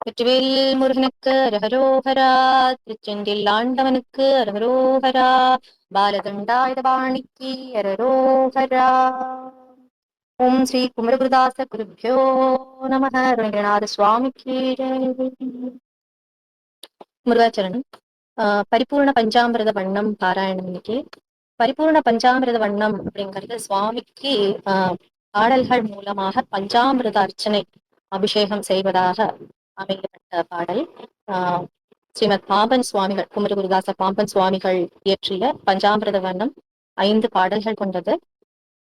வெற்றிவேல் முருகனுக்கு அரஹரோஹரா திருச்செந்தில் ஆண்டவனுக்கு அரஹரோஹரா பாலதண்டாயுதபாணிக்கு அரரோஹரா ஓம் ஸ்ரீ குமரகுருதாச குருபியோ நம ரவீந்திரநாத சுவாமிக்கு முருகாச்சரணம். ஆஹ் பரிபூர்ண பஞ்சாமிரத வண்ணம் பாராயணம் இன்னைக்கு பரிபூர்ண பஞ்சாமிரத வண்ணம் அப்படிங்கிறது சுவாமிக்கு ஆஹ் பாடல்கள் மூலமாக பஞ்சாமிரத அர்ச்சனை அபிஷேகம் செய்வதாக அமைக்கப்பட்ட பாடல். ஆஹ் ஸ்ரீமத் பாம்பன் சுவாமிகள் குமரகுருதாச பாம்பன் சுவாமிகள் இயற்றிய பஞ்சாமிரத வண்ணம் ஐந்து பாடல்கள் கொண்டது.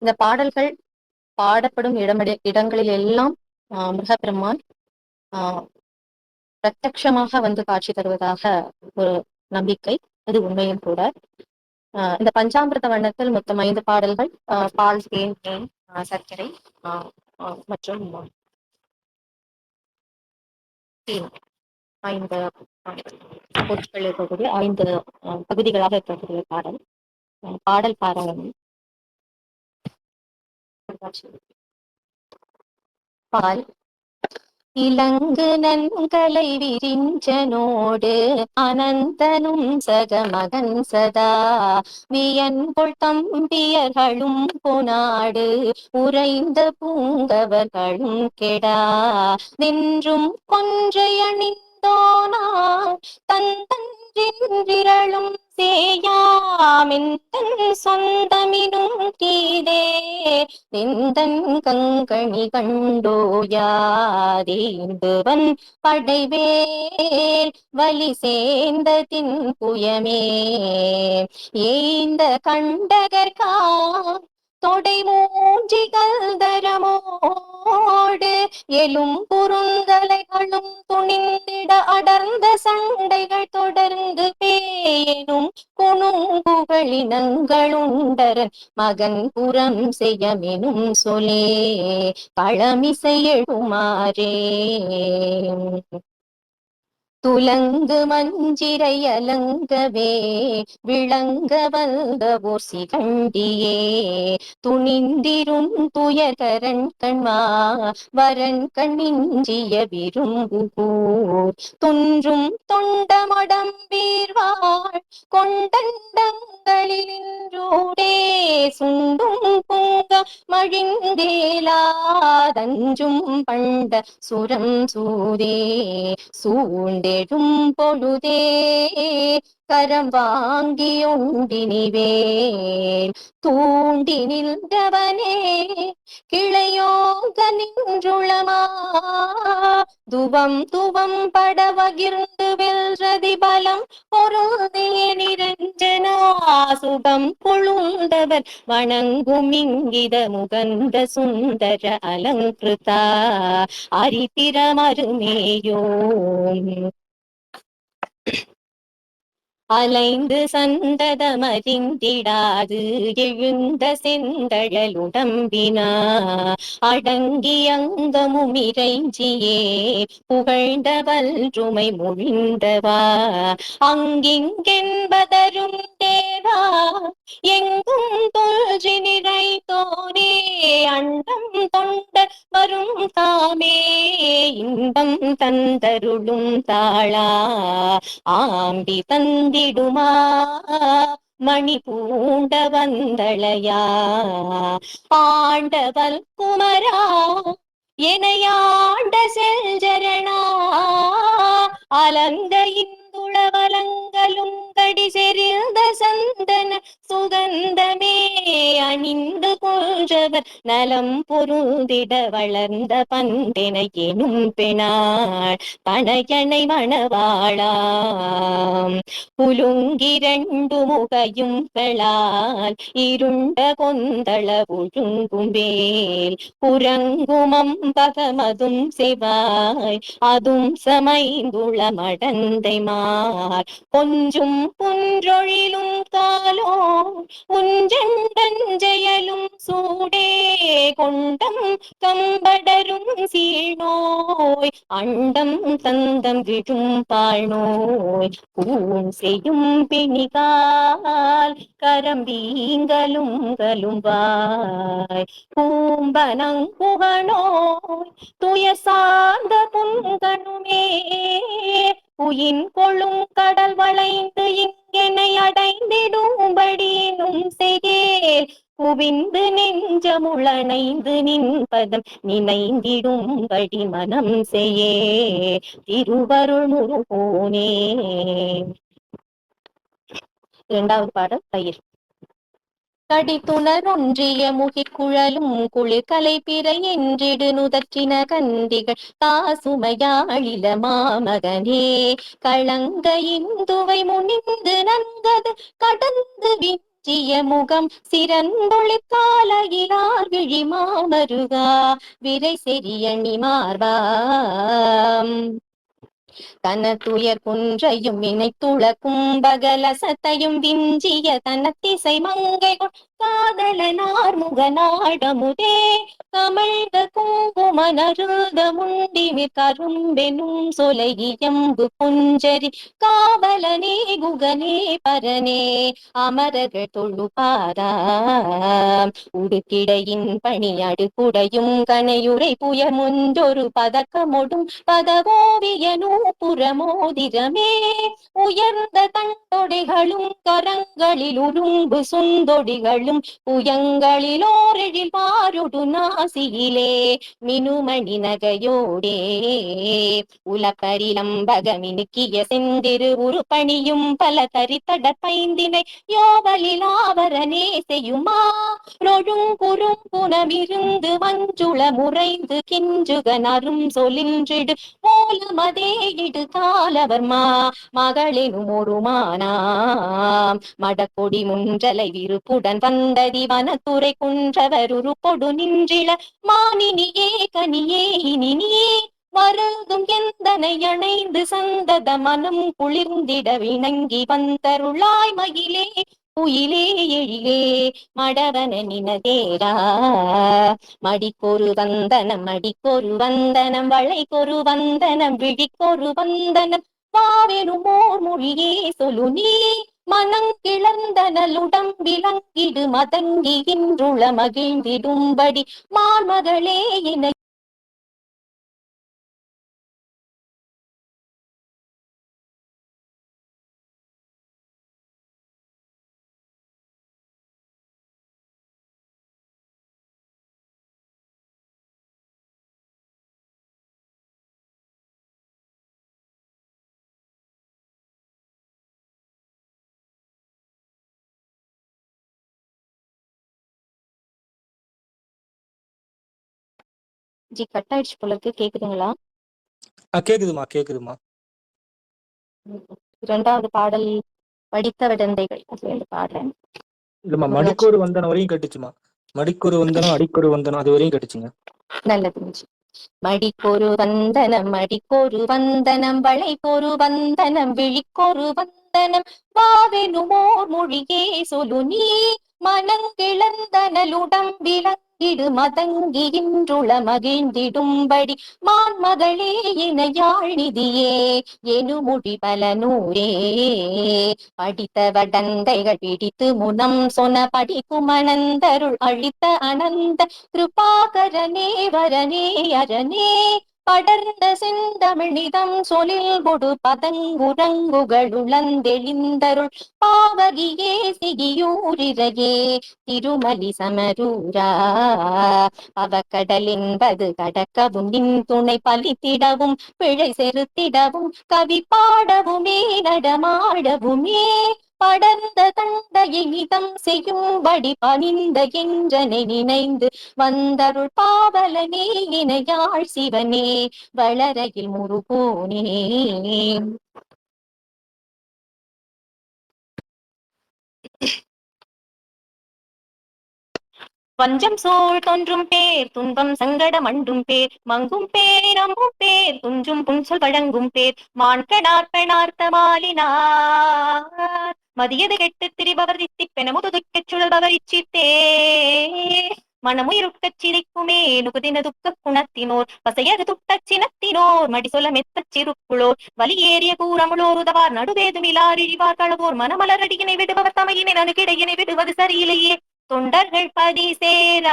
இந்த பாடல்கள் பாடப்படும் இடமிட இடங்களில் எல்லாம் ஆஹ் முருகப்பெருமான் ஆஹ் வந்து காட்சி தருவதாக ஒரு நம்பிக்கை. அது உண்மையும் கூட. ஆஹ் இந்த பஞ்சாமிரத வண்ணத்தில் மொத்தம் ஐந்து பாடல்கள் ஆஹ் பால் தேன் தேன் சர்க்கரை ஆஹ் ஆஹ் மற்றும் தேன் ஐந்து பொருட்கள் இருக்கக்கூடிய ஐந்து பகுதிகளாக இருக்கக்கூடிய பாடல். பாடல் பாராயணம் பால். இலங்கு நன்களை விரிஞ்சனோடு அனந்தனும் சகமகன் சதா. வியன்கொள் தம்பியர்களும் பொனாடு உறைந்த பூங்கவர்களும் கெடா. நின்றும் கொன்றை அணிந்தோனா தந்தன்றிரளும் சேயாமெந்தன் சொந்தமினும் கீதே நிந்தன் கங்கணி கண்டோயாதீந்துவன் படைவேல் வலி சேர்ந்ததின் புயமே. ஏந்த கண்டகர்கா தொடை மூஞ்சிகள் தரமோடு எலும் குறுங்கலைகளும் துணிந்திட அடர்ந்த சண்டைகள் தொடர்ந்து பேயனும் குணுங்குகளினங்களுண்டரன். மகன் புறம் செய்யமெனும் சொலே களமிசை எழுமாறே. துலங்கு மஞ்சிரை அலங்கவே விளங்க வந்த ஓசி கண்டியே. துணிந்திரும் துயகரன் கண்மா வரன் கண்ணிஞ்சிய விரும்புகூர் துன்றும் தொண்டமடம் வீர்வாள் கொண்டண்டங்களிலின்றூடே சுண்டும் பூங்க மழிந்தேலாதஞ்சும் பண்ட சுரம் சூதே. சூண்டெழும் பொழுதே கரம் வாங்கியுண்டினிவேல். தூண்டி நின்றவனே கிளையோக நின்றுளமா. துவம் துவம் படவகிர்ந்து வெல்றதி பலம் பொருந்திய நிரஞ்சனா சுகம் கொழுந்தவர் வணங்கும் இங்கித முகந்த சுந்தர அலங்கிருதா அரித்திரமருமேயோ அலைந்து சந்ததமறிந்திடாது எழுந்த செந்தழலுடம்பினா அடங்கி அங்கமும் இறைஞ்சியே புகழ்ந்த வல்றுமை முழிந்தவா அங்கிங்கென்பதரும் தேவா எங்கும் தோன்றி நிறைத்தோனே அண்டம் தொண்ட வரும் தாமே இன்பம் தந்தருளும் தாளா ஆம்பி தந்த வந்திடுமா மணி பூண்ட வந்தளையா? ஆண்டவல் குமரா எனையாண்ட செல்ஜரணா அலங்க இந்துளவலங்களும் கடி செறிந்த சந்தன சுகந்தமே அணிந்து கொன்றவர் நலம் பொருந்திட வளர்ந்த பந்தென எனும் பெணாள். பனையனை மணவாளாம். புலுங்கிரண்டு முகையும் பெளால் இருண்ட கொந்தள ஒழுங்கும் வேல். புறங்குமம் பகமதும் செவாய். அதும் சமைந்துள மடந்தைமா மார் கொஞ்சும் புன்றொழிலும் காலோ உஞ்சண்டஞ்செயலும் சூடே கொண்டம் கம்படரும் சீழ்நோய் அண்டம் தந்தம் விடும் பாழ்நோய் பூன் செய்யும் பிணிகால் கரம்பீங்கலும் கலும்பாய் பூம்பனங்குகனோய் துயசா உயின் கொள்ளும் கடல் வளைந்து இங்கெனை அடைந்திடும்படியினும் செய்கேல் குவிந்து நெஞ்சமுளனைந்து நின்பதம் நினைந்திடும்படி மனம் செய்யே. திருவருள் முருகோனே. இரண்டாவது பாடல் பயிர். கடித்துணரொன்றிய முகிக்குழலும் குளிர்கலை பிறை என்றிடு நுதற்றின கந்திகள் காசுமையாழில மாமகனே களங்க இந்துவை முனிந்து நன்கது கடந்து விஞ்சிய முகம். சிறந்தொளி காலையிலார் விழி மாமருகா விரை செரியணி மார்பாம் தனத்துயர் குன்றையும் இணைத்துள கும்பகலசத்தையும் விஞ்சிய தனத்திசை மங்கை காதலனார் முகநாடமுதே கமழ்ந்த குங்குமனருத முண்டிமி கரும்பெனும் சொலையம்பு புஞ்சரி காவலனே குகனே பரனே அமரர்கள் தொழுபாரா? உடுக்கிடையின் பணியடு குடையும் கனையுரை புயர் முந்தொரு பதக்கமொடும் பதவோவியனூ புறமோதிரமே உயர்ந்த தண்டொடைகளும் கரங்களில் உரும்பு சுந்தொடிகள் சுந்தொடிகளும் புயங்களிலோரெழில் பாருடு நாசியிலே மினுமணி நகையோடே. உலப்பரிலம்பகமினுக்கிய செந்திரு உருப்பணியும் பல தரித்தட பைந்தினை யோவலில் ஆவரனே செய்யுமா நொழுங்குறும் புனமிருந்து மஞ்சுள முறைந்து கிஞ்சுகன் அரும் சொலின்றிடு மூலமதே இடு காலவர்மா மகளினும் ஒரு மானாம் மடக்கொடி முன்றலை விருப்புடன் வந்ததி வனத்துறை குன்றவர் பொடு நின்றில மானினியே கனியே இனினியே. மருதும் எந்தனை அணைந்து சந்தத மனம் குளிர்ந்திட விணங்கி வந்தருளாய் மயிலே குயிலே எழிலே. மடவன நினதேரா. மடிக்கொரு வந்தனம் மடிக்கொரு வந்தனம் வளைக்கொரு வந்தனம் விழிக்கொரு வந்தனம். வாவெனுமோர் மொழியே சொல்லு நீ மனங்கிழந்தனலுடம் விளங்கிடு மதங்கி இன்றுள மகிழ்ந்திடும்படி மார்மகளே என ஜி கட் ஆயிடுச்சு போல இருக்கு. கேக்குதுங்களா? ஆ கேக்குதுமா கேக்குதுமா. இரண்டாவது பாடல் படித்த விடந்தைகள் இருந்து பாடுறேன். இல்லம்மா மடிக்கோரு வந்தனம் வரையும் கட்டுச்சுமா மடிக்கொரு வந்தனம் அடிக்கொரு வந்தனம் அது வரையும் கட்டுச்சுங்க. நல்லது மடிக்கொரு வந்தனம் மடிக்கொரு வந்தனம் வளைக்கொரு வந்தனம் விழிக்கொரு வந்தனம். வாவெனுமோர் மொழியே சொலு நீ. மனங்கிழந்தனலுடம் விளங்கிடு மதங்கி இன்றுள மகிழ்ந்திடும்படி மான்மகளே இணையாழ் நிதியே மொழி பல நூரே படித்த வடந்தைகள் பிடித்து முனம் சொன்ன படிக்கும் அனந்தருள் அழித்த அனந்த. கிருபாகரனே வரனே அரனே படர்ந்த செந்தமிழிதம் சொலில் கொடு பதங்குரங்குகளுளந்தெழிந்தருள் பாவகியே சிகியூரிரையே திருமலி சமரூரா. அவக்கடலின்பது கடக்கவும் நின் துணை பலித்திடவும் பிழை செருத்திடவும் கவி பாடவுமே நடமாடவுமே. படர்ந்த தண்டையை மிதம் செய்யும்படி பணிந்த என்றனை நினைந்து வந்தருள் பாவலனே இணையாள் சிவனே வளரையில் முருகோனே. வஞ்சம் சூழ் தோன்றும் பேர் துன்பம் சங்கடம் அண்டும் பேர் மங்கும் பேர் நம்பும் பேர் துஞ்சும் புன்சொல் வழங்கும் பேர் மான்கணார் பெணார்த்த மாலினார். மதியது கெட்டு திரிபவர் தித்திப்பென முதுதுக்கச் சுழல்பவர் இச்சித்தே. மனமுயிருக்கச் சிரிக்குமே நுகுதின துக்க குணத்தினோர் பசையது துட்டச் சினத்தினோர் மடிசொல மெத்தச் சிறுக்குளோர் வலியேறிய கூறமுளோர் உதவார் நடுவேதுமிலார் இழிவார் களவோர் மனமலரடியினை விடுபவர் தமையினை நனுக்கிடையினை விடுவது சரியில்லையே. தொண்டர்கள் பதி சேராய்.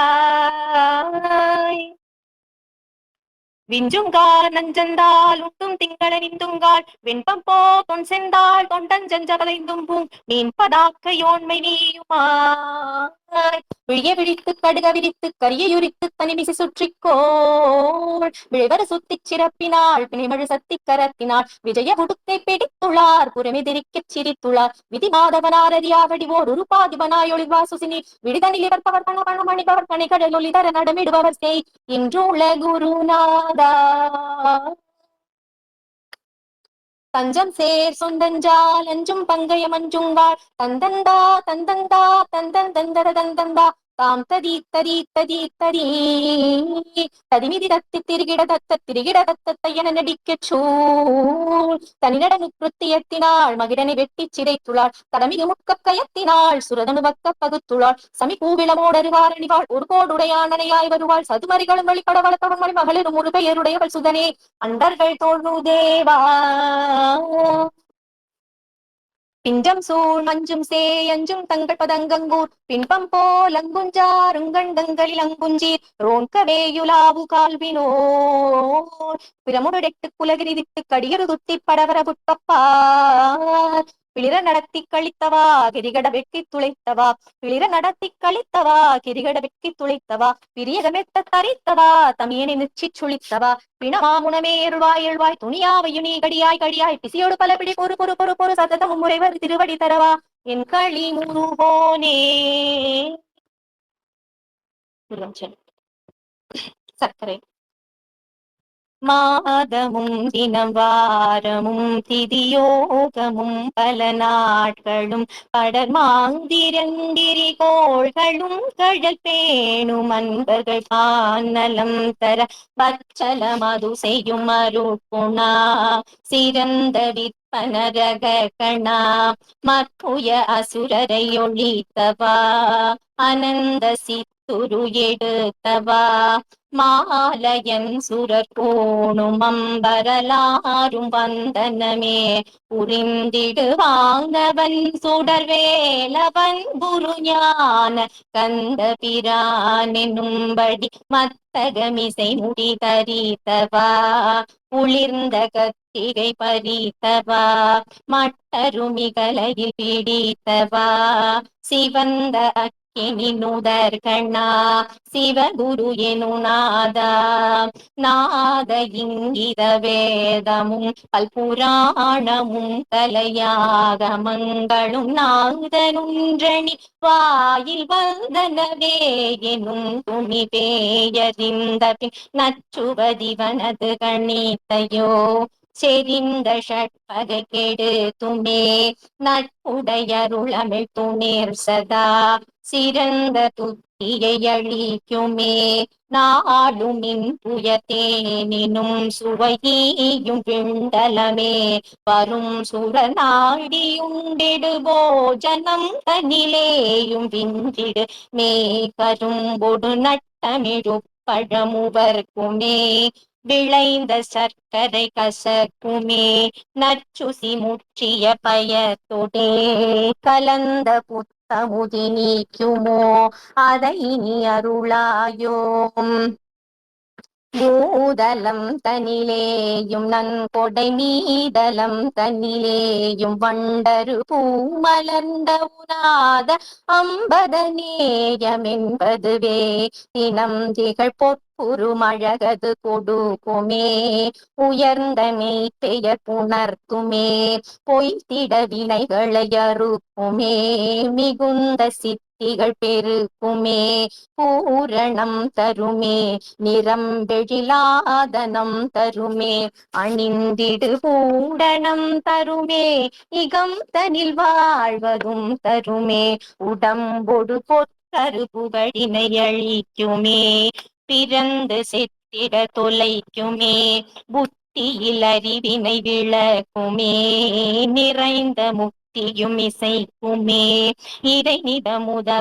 விஞ்சுங்கார் நஞ்சந்தால் உண்டும் திங்களனிந்துங்கால் வெண்பம் போ தொன் செந்தாள் தொண்டஞ்சஞ்சவளைந்தும் பூம் மீன்பதாக்க யோன்மை நீயுமாய். விழிய விழித்து கடுக விரித்து கரியயுரித்து தனிமிசி சுற்றிக்கோள் விழைவர சுத்திச் சிறப்பினாள் பிணைமழு சத்தி கரத்தினாள். விஜய உடுக்கை பிடித்துள்ளார் புறமெதிரிக்கச் சிரித்துள்ளார். விதி மாதவனாரதியாவடிவோர் உருபாதிபனாய் ஒளிவா சுசினி விடுதனில் இவர் பவர் பண பணமணிபவர் கணிகடல் ஒளிதர நடமிடுபவர் செய் இன்றுள்ள குருநாதா. தஞ்சம் சேர் சொந்தஞ்சால் அஞ்சும் பங்கய மஞ்சுங்காள் தந்தந்தா தந்தந்தா தந்தன் தந்தர தந்தந்தா. தாம் ததி ததி ததி ததி. ததிமிதி தத்தி திருகிட தத்த திருகிட தத்த தையன நடிக்கச் சூழ். தனிநட கிருத்தியத்தினாள் மகிடனை வெட்டிச் சிதைத்துளாள் தடமிகு முக்கக் கயத்தினாள் சுரதனு பக்க பகுத்துளாள். சமி பூவிளமோடருவாரணிவாள் ஒரு கோடுடையானனையாய் வருவாள். சதுமரிகளும் வழிபட வளர்த்தவன் மணி மகளிரும் முருகையருடையவள் சுதனே. அண்டர்கள் தோழு தேவா. பிஞ்சம் சூழ் மஞ்சும் சே அஞ்சும் தங்கள் பதங்கங்கூர். பின்பம் போல் அங்குஞ்சாருங்கண்டங்களில் அங்குஞ்சீர். ரோன்கவேயுலாவு கால்வினோ பிறமுடெட்டு குலகிரி விட்டு கடியரு துத்தி படவர புட்பப்பார் பிளிர நடத்தி கழித்தவா கிரிகட வெட்டி துளைத்தவா? பிளிர நடத்தி கழித்தவா கிரிகட வெட்டி துளைத்தவா? பிரியகமெத்த தரித்தவா தமியனை நிச்சிச் சுழித்தவா? பிணமாமுனமே எழுவாய் எழுவாய் துணியாவையும் நீ கடியாய் கடியாய் பிசியோடு பல பிடி பொறு பொறு பொறு பொறு சததமும் முறைவர் திருவடி தரவா? என் களி முருகோனே. சர்க்கரை. மாதமும் தினம் வாரமும் திதியோகமும் பல நாட்களும் படர் மாந்திரங்கிரி கோள்களும் கடல் பேணும் அன்பர்கள் பாநலம் தர பச்சல மது செய்யும் அருட்குணா சிறந்த விற்பனரக கணா மற்புய அசுரரை ஒழித்தவா அனந்த சித்துரு எடுத்தவா மாலயன் சுரர் கோணும் அம்பரலாரும் வந்தனமே. புரிந்திடுவாங்கவன் சுடர் வேலவன் குரு ஞான. கந்த பிரானெனும்படி மத்தகமிசை முடி தரித்தவா குளிர்ந்த கத்திகை பறித்தவா. மட்டருமிகலையில் பிடித்தவா. சிவந்த அக்கினி கண்ணா சிவகுரு எனுநாதா. நாத இங்கித வேதமும் பல்புராணமும் தலையாக மங்களும் நாதனுன்றணி வாயில் வந்தனவே எனும் துணி பேயறிந்த பின் நச்சுவதிவனது கணித்தையோ செறிந்த ஷட்பகை கெடு துமே நட்புடையருளமிழ் துணேர் சதா. சிறந்த துத்தியை அழிக்குமே. நாளுமின் புயத்தேனினும் சுவையீயும் பிண்டலமே வரும் சுர நாடியுண்டிடு போஜனம் தனிலேயும் விஞ்சிடு. மே கரும்பொடு நட்டமிழு பழமுவர்க்குமே. விளைந்த சர்க்கரை கசக்குமே. நச்சுசி முற்றிய பயத்தொடே. கலந்த புத்த தகுதி நீக்குமோ அதை நீ அருளாயோம். பூதலம் தனிலேயும் நன்கொடை மீதலம் தனிலேயும் வண்டரு பூமலர்ந்த உனாத அம்பத நேயம் என்பதுவே தினம் திகழ் பொற் உருமழகது கொடுக்குமே. உயர்ந்த மெய்ப்பெயர் புணர்த்துமே. பொய்த்திட வினைகளை அறுக்குமே. மிகுந்த சித்திகள் பெருக்குமே. பூரணம் தருமே. நிறம் வெழிலாதனம் தருமே. அணிந்திடு பூடனம் தருமே. இகம் தனில் வாழ்வதும் தருமே. உடம்பொடு பொற்கரு புகழினை அழிக்குமே. பிறந்து செத்திட தொலைக்குமே புத்தியில் அறிவினை விளக்குமே நிறைந்த முக்தியும் இசைக்குமே இறைநிதமுதவாயோம்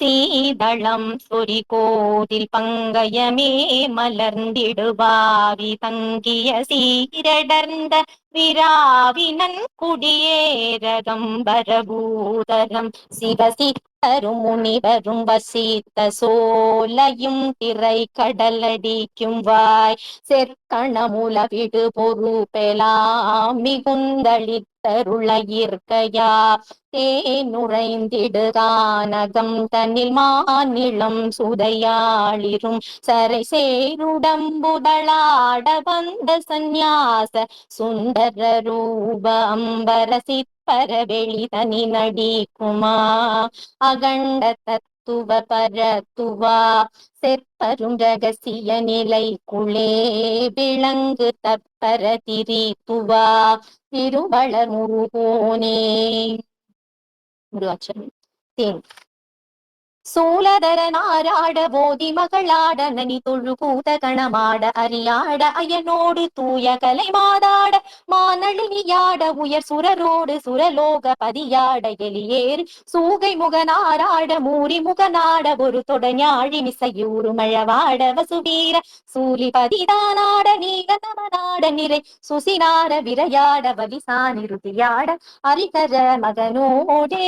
சீதளம் சொரி கோதில் பங்கயமே மலர்ந்திடுவாவி தங்கிய சீரடர்ந்த விராவினன் குடியேரகம் பரபூதரம் சிவசித்தரும் முனிவரும் வசித்த சோலையும் திரை கடலடிக்கும் வாய். செற்கணமுல விடு பொறுப்பெலாம் மிகுந்தளித்தருள இயற்கையா. தேனுரைந்திடு கானகம் தன்னில் மாநிலம் சுதையாளிரும். சரை சேருடம்புதளாட வந்த சந்நியாச சுந்தர ரூப அம்பர சிற்பர வெளி தனி நடிக்குமா? அகண்ட தத்துவ பரத்துவா? செற்பரும் ரகசிய நிலைக்குள்ளே விளங்கு தற்பர திரித்துவா? திருவளர் முருகோனே. முருகாட்சரம் தேன் சூலதர நாராட போதி மகளாட நனி தொழு பூத கணமாட அரியாட அயனோடு தூய கலை மாதாட மானழினியாட உயர் சுரரோடு சுரலோக பதியாட எலியேர் சூகை முகனாராட மூரி முகநாட ஒரு தொடஞாழி மிசையூறு மழவாட வசுவீர சூலி பதிதானாட நீல நமநாட நிறை சுசினார விரையாட வலிசானிருதியாட அரிகர மகனோடே.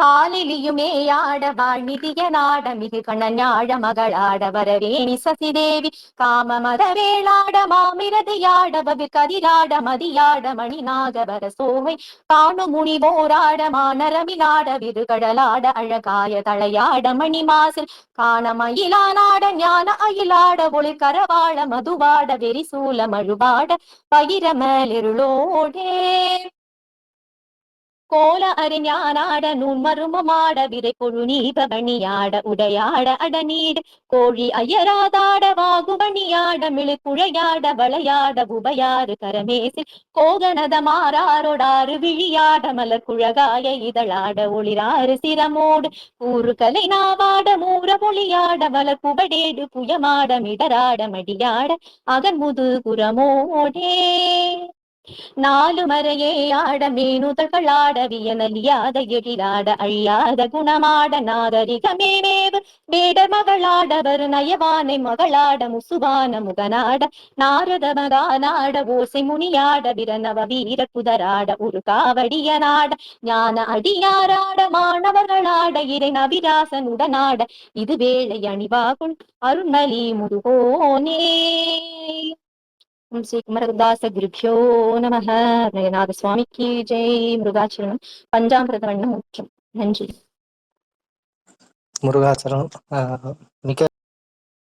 காலிலியுமேயாட வாழ்நிதிய நாட மிகு கண்ணஞாழ மகளாட வரவேணி சசிதேவி காம மதவேளாட மாமிரதியாட பவி கதிராட மதியாட மணிநாக வர சோமை. காணு முனி போராட மானரமிலாட விருகடலாட அழகாய தலையாட மணிமாசில். காண மயிலானாட ஞான அயிலாட ஒளி கரவாள மதுவாட வெறிசூல மழுவாட பயிரமலிருளோடே கோல அறிஞானாட நுண்மருமமாட விரை பொழு நீபவணியாட உடையாட அடநீடு கோழி அயராதாட வாகுபணியாட மிழுக்குழையாட வளையாட உபயாறு கரமேசில் கோகனத மாறாரொடாறு விழியாட மலர் குழகாய இதழாட ஒளிராறு சிரமோடு ஊரு கலை நாவாட மூர மொழியாட வளர் குபடேடு புயமாட மிடராட மடியாட அகன் முது குரமோடே நாலு மறையே ஆட மீனுதழ்களாட வியனலியாத எழிலாட அழியாத குணமாட நாகரிகமேவேவு வேட மகளாட வரு நயவானை மகளாட முசுவான முகனாட நாரத மகானாட ஓசை முனியாட விரநவ வீர குதராட ஒரு காவடியனாட ஞான அடியாராட மாணவர்களாட இறை நவிராசனுடனாட இது வேளை அணிவாகுள் அருள்மலி முருகோனே ஓம் ஸ்ரீ குமரதாச குருபியோ நம நயநாத சுவாமிக்கு ஜெய் முருகாச்சரணம் பஞ்சாமிரத வண்ணம் முற்றும் நன்றி முருகாச்சரம் ஆஹ் மிக்க